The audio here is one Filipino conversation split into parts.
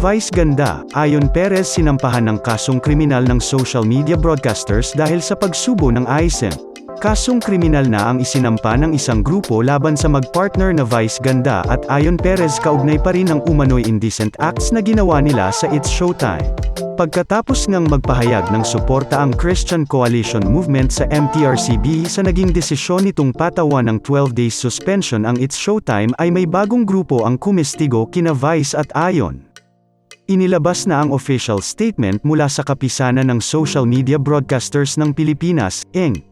Vice ganda, Ayon Perez sinampahan ng kasong kriminal ng social media broadcasters dahil sa pagsubo ng ISEM. Kasong kriminal na ang isinampa ng isang grupo laban sa magpartner na Vice Ganda at Ayon Perez kaugnay pa rin ng umano'y indecent acts na ginawa nila sa It's Showtime. Pagkatapos ngang magpahayag ng suporta ang Christian Coalition Movement sa MTRCB sa naging desisyon nitong patawan ng 12 days suspension ang It's Showtime ay may bagong grupo ang kumistigo kina Vice at Ayon. Inilabas na ang official statement mula sa kapisanan ng Social Media Broadcasters ng Pilipinas, Inc.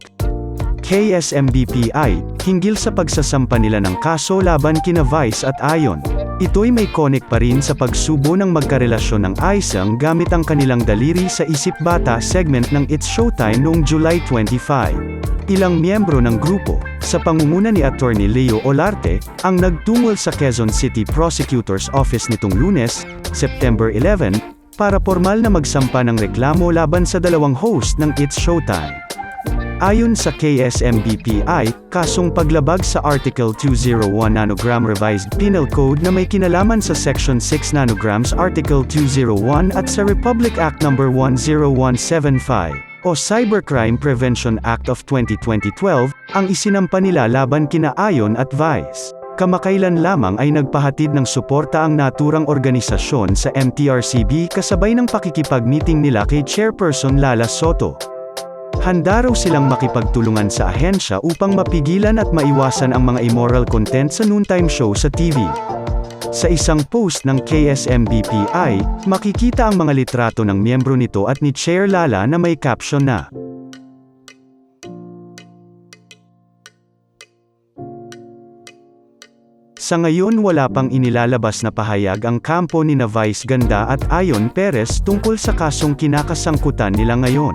KSMBPI, hinggil sa pagsasampa nila ng kaso laban kina Vice at Ayon. Ito'y may connect pa rin sa pagsubo ng magkarelasyon ng ISANG gamit ang kanilang daliri sa Isip Bata segment ng It's Showtime noong July 25. Ilang miyembro ng grupo, sa pangunguna ni Attorney Leo Olarte, ang nagtungol sa Quezon City Prosecutor's Office nitong lunes, September 11, para formal na magsampa ng reklamo laban sa dalawang host ng It's Showtime. Ayon sa KSMBPI, kasong paglabag sa Article 201 nanogram Revised Penal Code na may kinalaman sa Section 6 nanograms Article 201 at sa Republic Act No. 10175 o Cybercrime Prevention Act of 2012, ang isinampa nila laban kina Ayon at Vice. Kamakailan lamang ay nagpahatid ng suporta ang naturang organisasyon sa MTRCB kasabay ng pakikipag-meeting nila kay Chairperson Lala Soto. Handa raw silang makipagtulungan sa ahensya upang mapigilan at maiwasan ang mga immoral content sa noontime show sa TV. Sa isang post ng KSMBPI, makikita ang mga litrato ng miyembro nito at ni Chair Lala na may caption na, Sa ngayon wala pang inilalabas na pahayag ang kampo ni na Vice Ganda at Ayon Perez tungkol sa kasong kinakasangkutan nila ngayon.